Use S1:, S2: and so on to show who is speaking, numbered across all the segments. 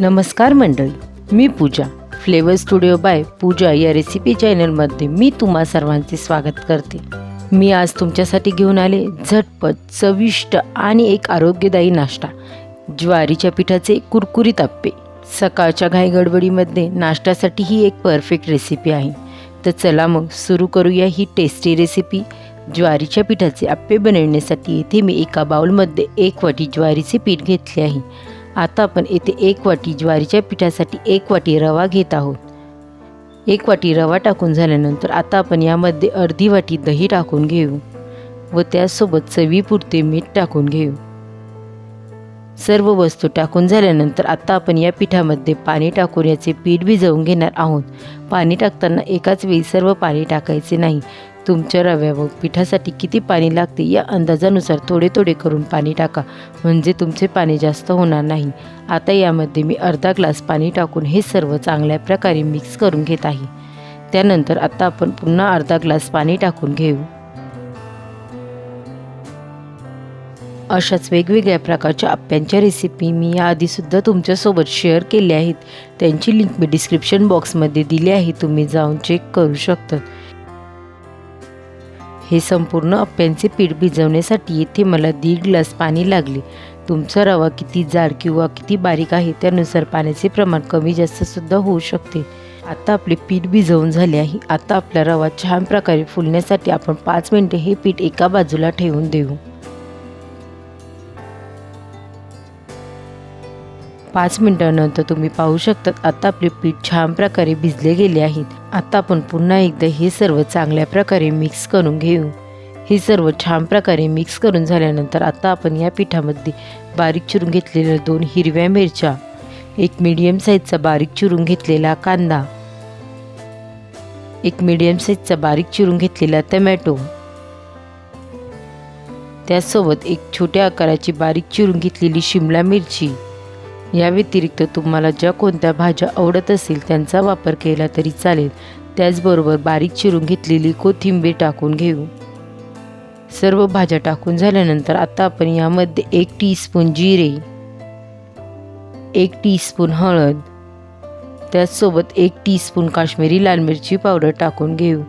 S1: नमस्कार मंडळी मी Pooja. Flavour studio by Pooja या रेसिपी चॅनलमध्ये मी तुम्हा सर्वांचे स्वागत करते. मी आज तुमच्यासाठी घेऊन आले झटपट चविष्ट आणि एक आरोग्यदायी नाश्ता. ज्वारीच्या पिठाचे कुरकुरीत आप्पे. सकाळच्या घाईगडबडीमध्ये नाश्त्यासाठी ही एक परफेक्ट रेसिपी आहे. तर चला मग सुरू करूया ही टेस्टी रेसिपी ज्वारीच्या पिठाचे आप्पे बनवण्यासाठी येथे मी एका बाउलमध्ये एक वाटी ज्वारीचे पीठ घेतले आहे. आता आपण येथे एक वाटी ज्वारीच्या पिठासाठी एक वाटी रवा घेत आहोत. एक वाटी रवा टाकून झाल्यानंतर आता आपण यामध्ये अर्धी वाटी दही टाकून घेऊ व त्यासोबत चवीपुरते मीठ टाकून घेऊ. सर्व वस्तू टाकून झाल्यानंतर आता आपण या पिठामध्ये पाणी टाकून याचे पीठ भिजवून घेणार आहोत. पाणी टाकताना एकाच वेळी सर्व पाणी टाकायचे नाही. तुमच्या रव्या व पिठासाठी किती पाणी लागते या अंदाजानुसार थोडे थोडे करून पाणी टाका. म्हणजे तुमचे पाणी जास्त होणार नाही. आता यामध्ये मी अर्धा ग्लास पाणी टाकून हे सर्व चांगल्या प्रकारे मिक्स करून घेत आहे. त्यानंतर आता आपण पुन्हा अर्धा ग्लास पाणी टाकून घेऊ. अशाच वेगवेगळ्या प्रकारच्या आप्यांच्या रेसिपी मी याआधीसुद्धा तुमच्यासोबत शेअर केल्या आहेत. त्यांची लिंक मी डिस्क्रिप्शन बॉक्समध्ये दिली आहे. तुम्ही जाऊन चेक करू शकता. हे संपूर्ण अप्प्यांचे पीठ भिजवण्यासाठी येथे मला दीड ग्लास पाणी लागले. तुमचा रवा किती जाड किंवा किती बारीक आहे त्यानुसार पाण्याचे प्रमाण कमी जास्तसुद्धा होऊ शकते. आता आपले पीठ भिजवून झाले आहे. आता आपला रवा छान प्रकारे फुलण्यासाठी आपण पाच मिनिटे हे पीठ एका बाजूला ठेवून देऊ. पाच मिनिटांनंतर तुम्ही पाहू शकतात आता आपले पीठ छान प्रकारे भिजले गेले आहेत. आता आपण पुन्हा एकदा हे सर्व चांगल्या प्रकारे मिक्स करून घेऊ. हे सर्व छान प्रकारे मिक्स करून झाल्यानंतर आता आपण या पिठामध्ये बारीक चिरून घेतलेल्या दोन हिरव्या मिरच्या एक मीडियम साईजचा बारीक चिरून घेतलेला कांदा एक मीडियम साईजचा बारीक चिरून घेतलेला टमॅटो त्यासोबत एक छोट्या आकाराची बारीक चिरून घेतलेली शिमला मिरची या व्यतिरिक्त तुम्हाला ज्या कोणत्या भाज्या आवडत असतील त्यांचा वापर केला तरी चालेल. त्याचबरोबर बारीक चिरून घेतलेली कोथिंबीर टाकून घेऊ. सर्व भाज्या टाकून झाल्यानंतर आता आपण यामध्ये एक टीस्पून जिरे एक टीस्पून हळद त्याचसोबत एक टीस्पून काश्मीरी लाल मिरची पावडर टाकून घेऊ.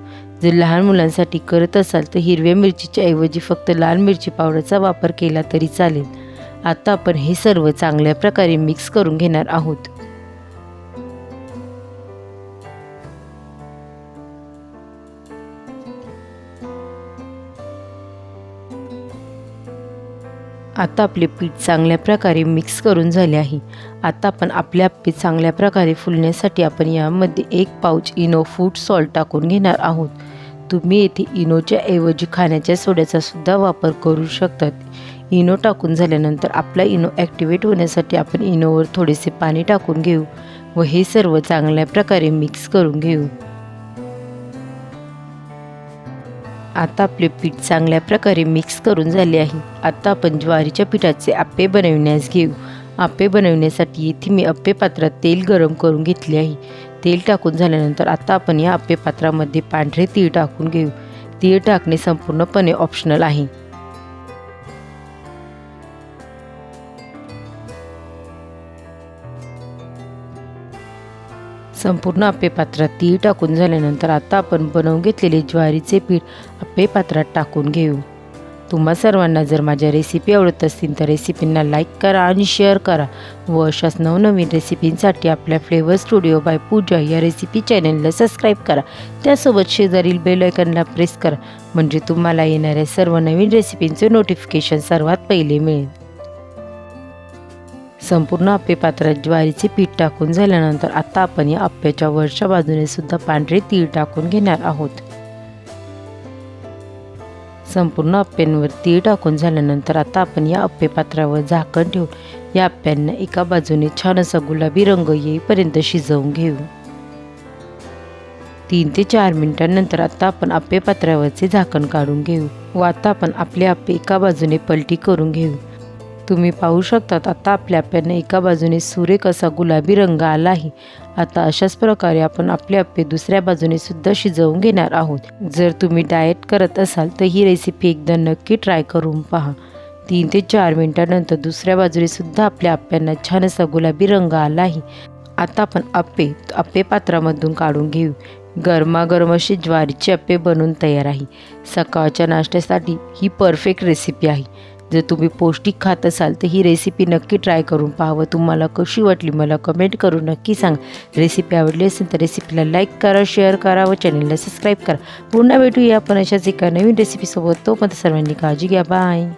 S1: जर लहान मुलांसाठी करत असाल तर हिरव्या मिरचीच्या ऐवजी फक्त लाल मिरची पावडरचा वापर केला तरी चालेल. आता आपण हे सर्व चांगल्या प्रकारे मिक्स करून घेणार आहोत. आता आपले पीठ चांगल्या प्रकारे मिक्स करून झाले आहे. आता आपण आपले आप्पे चांगल्या प्रकारे फुलण्यासाठी आपण यामध्ये एक पाऊच इनो फूड सॉल्ट टाकून घेणार आहोत. तुम्ही येथे इनोच्या ऐवजी खाण्याच्या सोड्याचा सुद्धा वापर करू शकतात. इनो टाकून झाल्यानंतर आपला इनो ॲक्टिवेट होण्यासाठी आपण इनोवर थोडेसे पाणी टाकून घेऊ व हे सर्व चांगल्या प्रकारे मिक्स करून घेऊ. आता आपले पीठ चांगल्या प्रकारे मिक्स करून झाले आहे. आता आपण ज्वारीच्या पिठाचे आप्पे बनविण्यास घेऊ. आप्पे बनवण्यासाठी येथे मी आप्पे पात्रात तेल गरम करून घेतले आहे. तेल टाकून झाल्यानंतर आता आपण या आप्पे पात्रामध्ये पांढरे तीळ टाकून घेऊ. तीळ टाकणे संपूर्णपणे ऑप्शनल आहे. संपूर्ण आप्पे पात्रात तीळ टाकून झाल्यानंतर आता आपण बनवून घेतलेले ज्वारीचे पीठ आप्पे पात्रात टाकून घेऊ. तुम्हा सर्वांना जर माझ्या रेसिपी आवडत असतील तर रेसिपींना लाईक करा आणि शेअर करा व अशाच नवनवीन रेसिपींसाठी आपल्या फ्लेवर स्टुडिओ बाय पूजा या रेसिपी चॅनलला सबस्क्राईब करा. त्यासोबत शेजारील बेल आयकनला प्रेस करा म्हणजे तुम्हाला येणाऱ्या सर्व नवीन रेसिपींचे नोटिफिकेशन सर्वात पहिले मिळेल. संपूर्ण आप्पे पात्रात ज्वारीचे पीठ टाकून झाल्यानंतर आता आपण या आप्प्याच्या वरच्या बाजूने सुद्धा पांढरे तीळ टाकून घेणार आहोत. संपूर्ण आप्प्यांवर तीळ टाकून झाल्यानंतर आता आपण या आप्पे पात्रावर झाकण ठेवून या आप्प्यांना एका बाजूने छान असा गुलाबी रंग येईपर्यंत शिजवून घेऊ. तीन ते चार मिनिटांनंतर आता आपण आप्पे पात्रावरचे झाकण काढून घेऊ व आता आपण आपले आप्पे एका बाजूने पलटी करून घेऊ. तुम्ही पाहू शकतात आता आपल्या आप्यांना एका बाजूने सुरेख असा गुलाबी रंग आला आहे. आता अशाच प्रकारे आपण आपले आप्पे दुसऱ्या बाजूने सुद्धा शिजवून घेणार आहोत. जर तुम्ही डाएट करत असाल तर ही रेसिपी एकदा नक्की ट्राय करून पहा. तीन ते चार मिनटानंतर दुसऱ्या बाजूने सुद्धा आपल्या आप्प्यांना छान असा गुलाबी रंग आला आहे. आता आपण आप्पे आप्पे पात्रामधून काढून घेऊ. गरमागरम असे ज्वारीचे आप्पे बनवून तयार आहे. सकाळच्या नाश्त्यासाठी ही परफेक्ट रेसिपी आहे. जर तुम्ही पौष्टिक खात असाल तर ही रेसिपी नक्की ट्राय करून पाहावं. तुम्हाला कशी वाटली मला कमेंट करून नक्की सांगा. रेसिपी आवडली असेल तर रेसिपीला लाईक करा शेअर करा व चॅनलला सबस्क्राईब करा. पुन्हा भेटूया आपण अशाच एका नवीन रेसिपीसोबत तोपर्यंत सर्वांनी काळजी घ्या. बाय